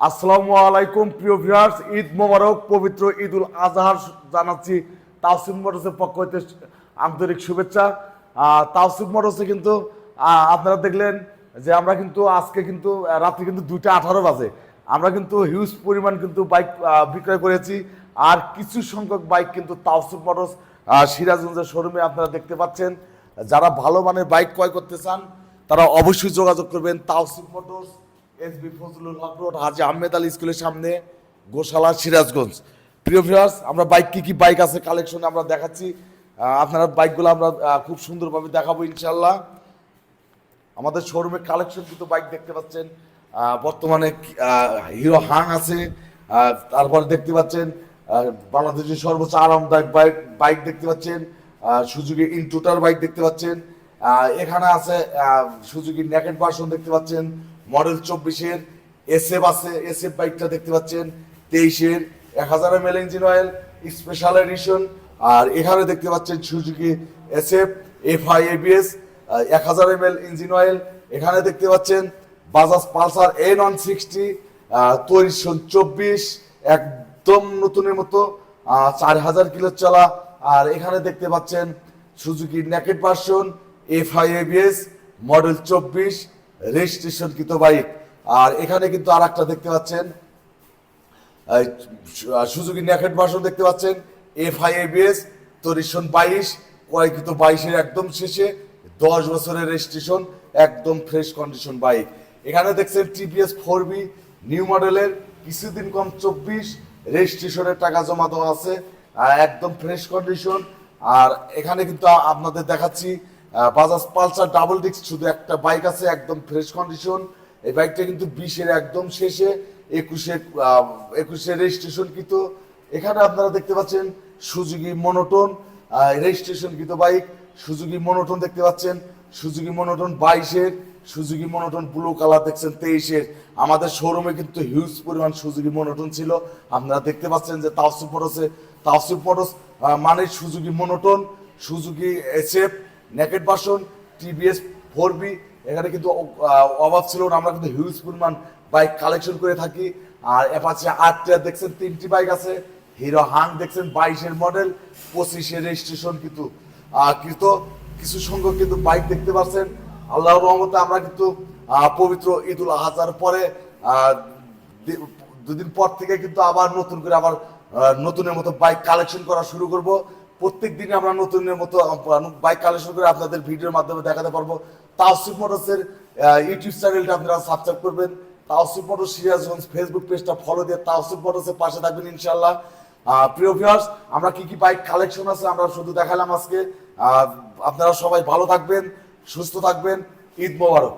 আসসালামু আলাইকুম, প্রিয় ভিউয়ার্স। ঈদ মোবারক, পবিত্র ঈদুল আজহার জানাচ্ছি তাওসিফ মোটরসের পক্ষ হইতে আন্তরিক শুভেচ্ছা। তাওসিফ মোটরসে কিন্তু আপনারা দেখলেন যে আমরা কিন্তু আজকে কিন্তু রাত্রি কিন্তু দুইটা আঠারো বাজে। আমরা কিন্তু হিউজ পরিমাণ কিন্তু বাইক বিক্রয় করেছি। আর কিছু সংখ্যক বাইক কিন্তু তাওসিফ মোটরস সিরাজগঞ্জের শোরুমে আপনারা দেখতে পাচ্ছেন। যারা ভালো মানের বাইক ক্রয় করতে চান, তারা অবশ্যই যোগাযোগ করবেন Tausif motors SB Fazlul Haq road, Haji Ahmed Ali স্কুলের সামনে গোশালা সিরাজগঞ্জ। প্রিয় ভিউয়ার্স আমরা বাইক কি কি বাইক আছে কালেকশন আমরা দেখাচ্ছি। আপনারা বাইকগুলো আমরা খুব সুন্দরভাবে দেখাবো ইনশাল্লাহ আমাদের শোরুমে কালেকশন কিন্তু বাইক দেখতে পাচ্ছেন। বর্তমানে হিরো হাং আছে। তারপরে দেখতে পাচ্ছেন বাংলাদেশের সর্বোচ্চ আরামদায়ক বাইক বাইক দেখতে পাচ্ছেন। সুযোগী ইনটুটার বাইক দেখতে পাচ্ছেন। এখানে আছে সুযোগী ন্যাকেট ভার্সন দেখতে পাচ্ছেন। মডেল চব্বিশের এসএফ আছে, এসএফ বাইকটা দেখতে পাচ্ছেন, তেইশের এক হাজার M L engine oil special edition আর এখানে দেখতে পাচ্ছেন Suzuki SF F I ABS এক হাজার এম এল ইঞ্জিন অয়েল এখানে দেখতে পাচ্ছেন Bajaj Pulsar A one sixty তৈরি চব্বিশ, একদম নতুনের মতো চার হাজার কিলো চলা, আর এখানে দেখতে পাচ্ছেন Suzuki naked version F I ABS model চব্বিশ রেজিস্ট্রেশন কৃত বাইক। আর এখানে কিন্তু আর একটা দেখতে পাচ্ছেন সুজুকি নেকেট ভার্সন দেখতে পাচ্ছেন, এফ আই এবিএস তরিশন বাইশ কয়েকৃত বাইশের একদম শেষে, দশ বছরের রেজিস্ট্রেশন, একদম ফ্রেশ কন্ডিশন বাইক। এখানে দেখছেন টিভিএস ফোর বি, নিউ মডেলের, কিছুদিন কম চব্বিশ, রেজিস্ট্রেশনের টাকা জমা দেওয়া আছে একদম ফ্রেশ কন্ডিশন। আর এখানে কিন্তু আপনাদের দেখাচ্ছি বাজাজ পালসার ডাবল ডিস্ক শুধু একটা বাইক আছে, একদম ফ্রেশ কন্ডিশন এই বাইকটা কিন্তু বিশের একদম শেষে, একুশে একুশে রেজিস্ট্রেশন কিন্তু এখানে আপনারা দেখতে পাচ্ছেন সুজুকি মনোটন রেজিস্ট্রেশন কৃত বাইক সুজুকি মনোটন দেখতে পাচ্ছেন। সুজুকি মনোটন বাইশের সুজুকি মনোটন ব্লু কালার দেখছেন তেইশের। আমাদের শোরুমে কিন্তু হিউজ পরিমাণ সুজুকি মনোটন ছিল। আপনারা দেখতে পাচ্ছেন যে তাওসিফ মোটরসে তাওসিফ মোটরস মানে Suzuki monotone Suzuki SF naked version TVS four V এখানে কিন্তু অভাব ছিল না, আমরা কিন্তু হিউজ পরিমাণ বাইক কালেকশন করে থাকি। আর অ্যাপাচি আটটা দেখছেন, তিনটি বাইক আছে। হিরো হাং দেখছেন, বাইশের মডেল পঁচিশের রেজিস্ট্রেশন কিন্তু কিন্তু কিছু সংখ্যক কিন্তু বাইক দেখতে পাচ্ছেন। আল্লাহর রহমতে আমরা কিন্তু পবিত্র ঈদুল আজহার পরে দুদিন পর থেকে কিন্তু আবার নতুন করে আবার নতুনের মতো বাইক কালেকশন করা শুরু করব। প্রত্যেক দিন আমরা নতুনের মতো বাইক কালেকশন করে আপনাদের ভিডিওর মাধ্যমে দেখাতে পারব। তাওসিফ মোটরসের ইউটিউব চ্যানেলটা আপনারা সাবস্ক্রাইব করবেন। তাওসিফ মোটর সিরাজগঞ্জ ফেসবুক পেজটা ফলো দিয়ে তাওসিফ মোটরসের পাশে থাকবেন ইনশাল্লাহ প্রিয় ভিউয়ার্স আমরা কি কি বাইক কালেকশন আছে আমরা শুধু দেখালাম আজকে। আপনারা সবাই ভালো থাকবেন, সুস্থ থাকবেন। ঈদ মোবারক।